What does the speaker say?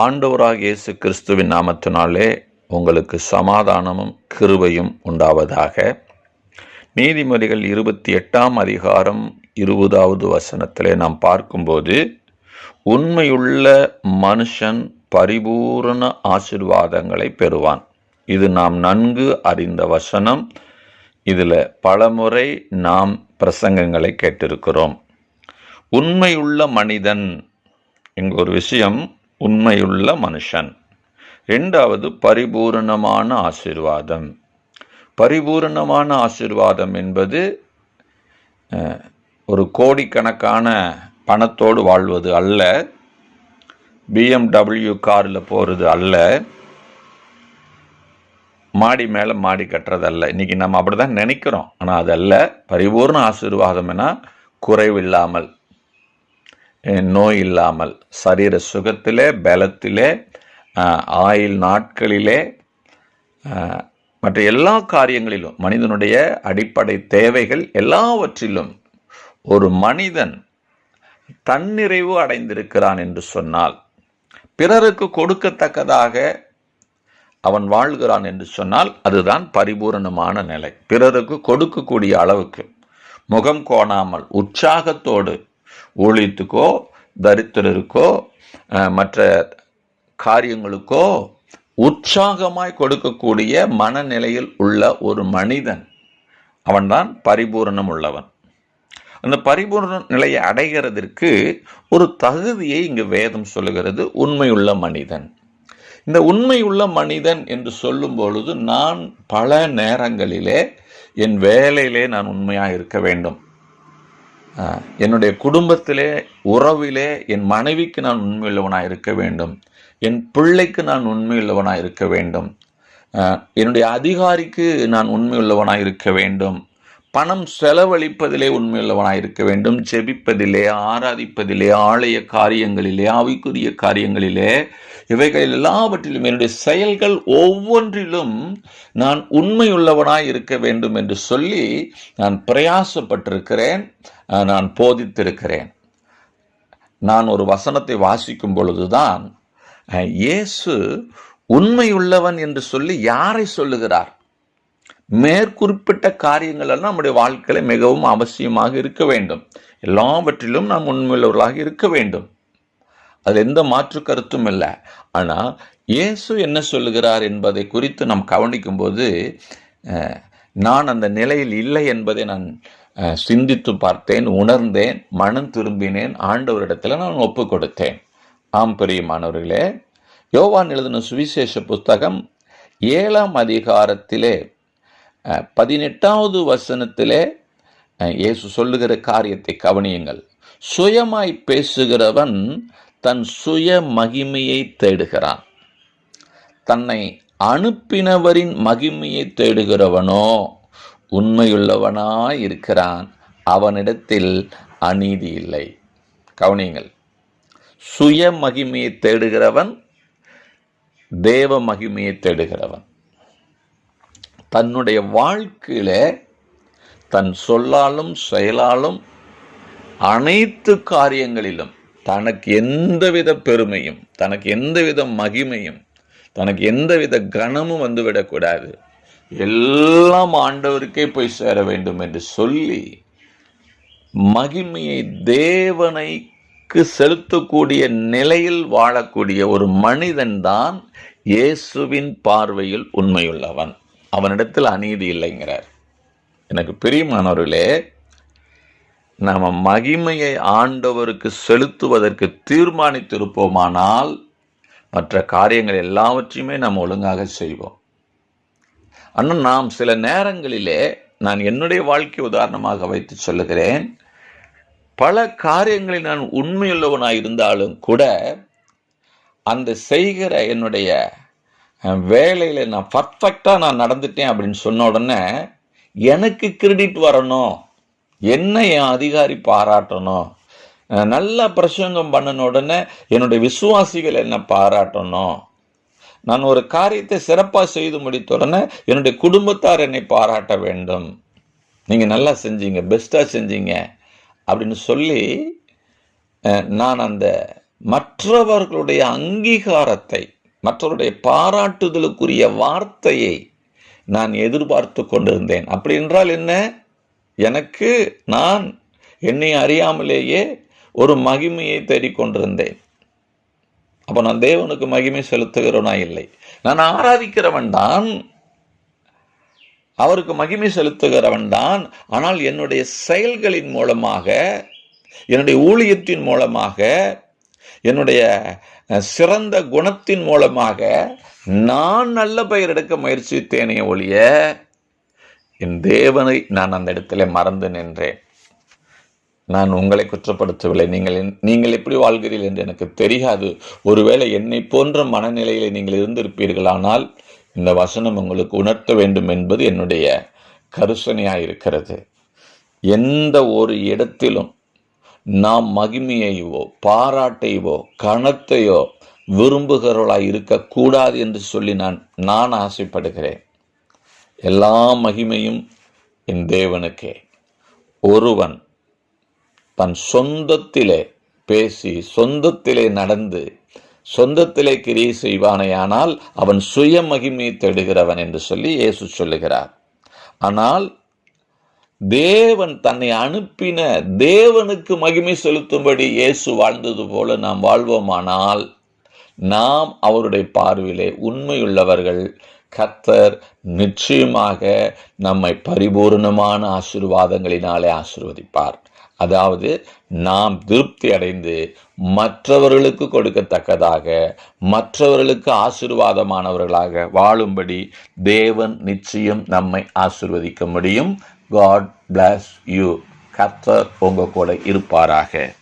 ஆண்டவராக இயேசு கிறிஸ்துவின் நாமத்தினாலே உங்களுக்கு சமாதானமும் கிருபையும் உண்டாவதாக. நீதிமொழிகள் இருபத்தி எட்டாம் அதிகாரம் இருபதாவது வசனத்திலே நாம் பார்க்கும்போது உண்மையுள்ள மனுஷன் பரிபூரண ஆசிர்வாதங்களை பெறுவான். இது நாம் நன்கு அறிந்த வசனம். இதில் பலமுறை நாம் பிரசங்கங்களை கேட்டிருக்கிறோம். உண்மையுள்ள மனிதன் இங்கு ஒரு விஷயம் உண்மையுள்ள மனுஷன். ரெண்டாவது பரிபூரணமான ஆசீர்வாதம். பரிபூரணமான ஆசிர்வாதம் என்பது ஒரு கோடிக்கணக்கான பணத்தோடு வாழ்வது அல்ல. பிஎம்டபிள்யூ காரில் போகிறது அல்ல. மாடி மேலே மாடி கட்டுறதல்ல இன்றைக்கி நம்ம அப்படி தான் நினைக்கிறோம் ஆனால் அதல்ல பரிபூர்ண ஆசீர்வாதம்னா குறைவில்லாமல். நோய் இல்லாமல் சரீர சுகத்திலே பலத்திலே ஆயில் ஆயுள் நாட்களிலே மற்ற எல்லா காரியங்களிலும் மனிதனுடைய அடிப்படை தேவைகள் எல்லாவற்றிலும் ஒரு மனிதன் தன்னிறைவு அடைந்திருக்கிறான் என்று சொன்னால் பிறருக்கு கொடுக்கத்தக்கதாக அவன் வாழ்கிறான் என்று சொன்னால் அதுதான் பரிபூரணமான நிலை. பிறருக்கு கொடுக்கக்கூடிய அளவுக்கு முகம் கோணாமல் உற்சாகத்தோடு ஊழியத்துக்கோ தரித்திரருக்கோ மற்ற காரியங்களுக்கோ உற்சாகமாய் கொடுக்கக்கூடிய மனநிலையில் உள்ள ஒரு மனிதன் அவன்தான் பரிபூரணம் உள்ளவன். அந்த பரிபூர்ண நிலையை அடைகிறதற்கு ஒரு தகுதியை இங்கு வேதம் சொல்லுகிறது. உண்மையுள்ள மனிதன். இந்த உண்மையுள்ள மனிதன் என்று சொல்லும் பொழுது நான் பல நேரங்களிலே என் வேலையிலே நான் உண்மையாக இருக்க வேண்டும். என்னுடைய குடும்பத்திலே உறவிலே என் மனைவிக்கு நான் உண்மையுள்ளவனாக இருக்க வேண்டும். என் பிள்ளைக்கு நான் உண்மையுள்ளவனாக இருக்க வேண்டும். என்னுடைய அதிகாரிக்கு நான் உண்மையுள்ளவனாக இருக்க வேண்டும். பணம் செலவழிப்பதிலே உண்மையுள்ளவனாக இருக்க வேண்டும். ஜெபிப்பதிலே ஆராதிப்பதிலே ஆலய காரியங்களிலே ஆவிக்குரிய காரியங்களிலே இவைகள் எல்லாவற்றிலும் என்னுடைய செயல்கள் ஒவ்வொன்றிலும் நான் உண்மையுள்ளவனாய் இருக்க வேண்டும் என்று சொல்லி நான் பிரயாசப்பட்டிருக்கிறேன் நான் போதித்திருக்கிறேன். நான் ஒரு வசனத்தை வாசிக்கும் பொழுதுதான் இயேசு உண்மையுள்ளவன் என்று சொல்லி யாரை சொல்லுகிறார்? மேற்குறிப்பிட்ட காரியங்களெல்லாம் நம்முடைய வாழ்க்கையில மிகவும் அவசியமாக இருக்க வேண்டும். எல்லாவற்றிலும் நாம் உண்மையுள்ளவர்களாக இருக்க வேண்டும். அது எந்த மாற்று கருத்தும் இல்லை. ஆனால் இயேசு என்ன சொல்லுகிறார் என்பதை குறித்து நாம் கவனிக்கும்போது போது நான் அந்த நிலையில் இல்லை என்பதை நான் சிந்தித்து பார்த்தேன் உணர்ந்தேன் மனம் திரும்பினேன் ஆண்டவரிடத்தில் நான் ஒப்பு கொடுத்தேன். ஆம் பிரியமானவர்களே யோவான் எழுதின சுவிசேஷ புஸ்தகம் ஏழாம் அதிகாரத்திலே பதினெட்டாவது வசனத்திலே இயேசு சொல்லுகிற காரியத்தை கவனியுங்கள். சுயமாய் பேசுகிறவன் தன் சுய மகிமையை தேடுகிறான். தன்னை அனுப்பினவரின் மகிமையை தேடுகிறவனோ உண்மையுள்ளவனாய் இருக்கிறான். அவனிடத்தில் அநீதி இல்லை. கவனியுங்கள். சுய மகிமையை தேடுகிறவன் தேவ மகிமையை தேடுகிறவன். தன்னுடைய வாழ்க்கையில தன் சொல்லாலும் செயலாலும் அனைத்து காரியங்களிலும் தனக்கு எந்தவித பெருமையும் தனக்கு எந்தவித மகிமையும் தனக்கு எந்தவித கனமும் வந்துவிடக்கூடாது எல்லாம் ஆண்டவருக்கே போய் சேர வேண்டும் என்று சொல்லி மகிமையை தேவனைக்கு செலுத்தக்கூடிய நிலையில் வாழக்கூடிய ஒரு மனிதன்தான் இயேசுவின் பார்வையில் உண்மையுள்ளவன். அவனிடத்தில் அநீதி இல்லைங்கிறார். எனக்கு பிரியமானவர்களே நாம் மகிமையை ஆண்டவருக்கு செலுத்துவதற்கு தீர்மானித்திருப்போமானால் மற்ற காரியங்கள் எல்லாவற்றையுமே நாம் ஒழுங்காக செய்வோம். ஆனால் நாம் சில நேரங்களிலே நான் என்னுடைய வாழ்க்கை உதாரணமாக வைத்து சொல்லுகிறேன். பல காரியங்களில் நான் உண்மையுள்ளவனாக இருந்தாலும் கூட அந்த செய்கிற என்னுடைய வேலையில் நான் பர்ஃபெக்டாக நான் நடந்துட்டேன் அப்படின்னு சொன்ன உடனே எனக்கு கிரெடிட் வரணும். என்ன என் அதிகாரி பாராட்டணும். நல்லா பிரசங்கம் பண்ணின உடனே என்னுடைய விசுவாசிகள் என்ன பாராட்டணும். நான் ஒரு காரியத்தை சிறப்பாக செய்து முடித்த உடனே என்னுடைய குடும்பத்தார் என்னை பாராட்ட வேண்டும். நீங்கள் நல்லா செஞ்சீங்க பெஸ்ட்டாக செஞ்சீங்க அப்படின்னு சொல்லி நான் அந்த மற்றவர்களுடைய அங்கீகாரத்தை மற்றவருடைய பாராட்டுதலுக்குரிய வார்த்தையை நான் எதிர்பார்த்து கொண்டிருந்தேன். அப்படி என்றால் என்ன? எனக்கு நான் என்னை அறியாமலேயே ஒரு மகிமையை தேடிக்கொண்டிருந்தேன் அப்போ நான் தேவனுக்கு மகிமை செலுத்துகிறவனா இல்லை. நான் ஆராதிக்கிறவன் தான். அவருக்கு மகிமை செலுத்துகிறவன் தான். ஆனால் என்னுடைய செயல்களின் மூலமாக என்னுடைய ஊழியத்தின் மூலமாக என்னுடைய சிறந்த குணத்தின் மூலமாக நான் நல்ல பெயர் எடுக்க முயற்சித்தேனே ஒழிய என் தேவனை நான் அந்த இடத்துல மறந்து நின்றேன். நான் உங்களை குற்றப்படுத்தவில்லை. நீங்கள் நீங்கள் எப்படி வாழ்கிறீர்கள் என்று எனக்கு தெரியாது. ஒருவேளை என்னை போன்ற மனநிலையில் நீங்கள் இருந்திருப்பீர்களானால் இந்த வசனம் உங்களுக்கு உணர்த்த வேண்டும் என்பது என்னுடைய கருசனையாயிருக்கிறது. எந்த ஒரு இடத்திலும் நாம் மகிமையையோ பாராட்டையோ கணத்தையோ விரும்புகிறவளாய் இருக்கக்கூடாது என்று சொல்லி நான் நான் ஆசைப்படுகிறேன். எல்லா மகிமையும் என் தேவனுக்கே. ஒருவன் தன் சொந்தத்திலே பேசி சொந்தத்திலே நடந்து சொந்தத்திலே கிரியை செய்வானேயானால் அவன் சுய மகிமையை தேடுகிறவன் என்று சொல்லி இயேசு சொல்லுகிறார். ஆனால் தேவன் தன்னை அனுப்பின தேவனுக்கு மகிமை செலுத்தும்படி இயேசு வாழ்ந்தது போல நாம் வாழ்வோமானால் நாம் அவருடைய பார்வையிலே உண்மையுள்ளவர்கள். கத்தர் நிச்சயமாக நம்மை பரிபூர்ணமான ஆசீர்வாதங்களினாலே ஆசிர்வதிப்பார். அதாவது நாம் திருப்தி அடைந்து மற்றவர்களுக்கு கொடுக்கத்தக்கதாக மற்றவர்களுக்கு ஆசீர்வாதமானவர்களாக வாழும்படி தேவன் நிச்சயம் நம்மை ஆசிர்வதிக்க முடியும். காட் பிளாஸ் யூ கர்த்தர் உங்கள் கூட இருப்பாராக.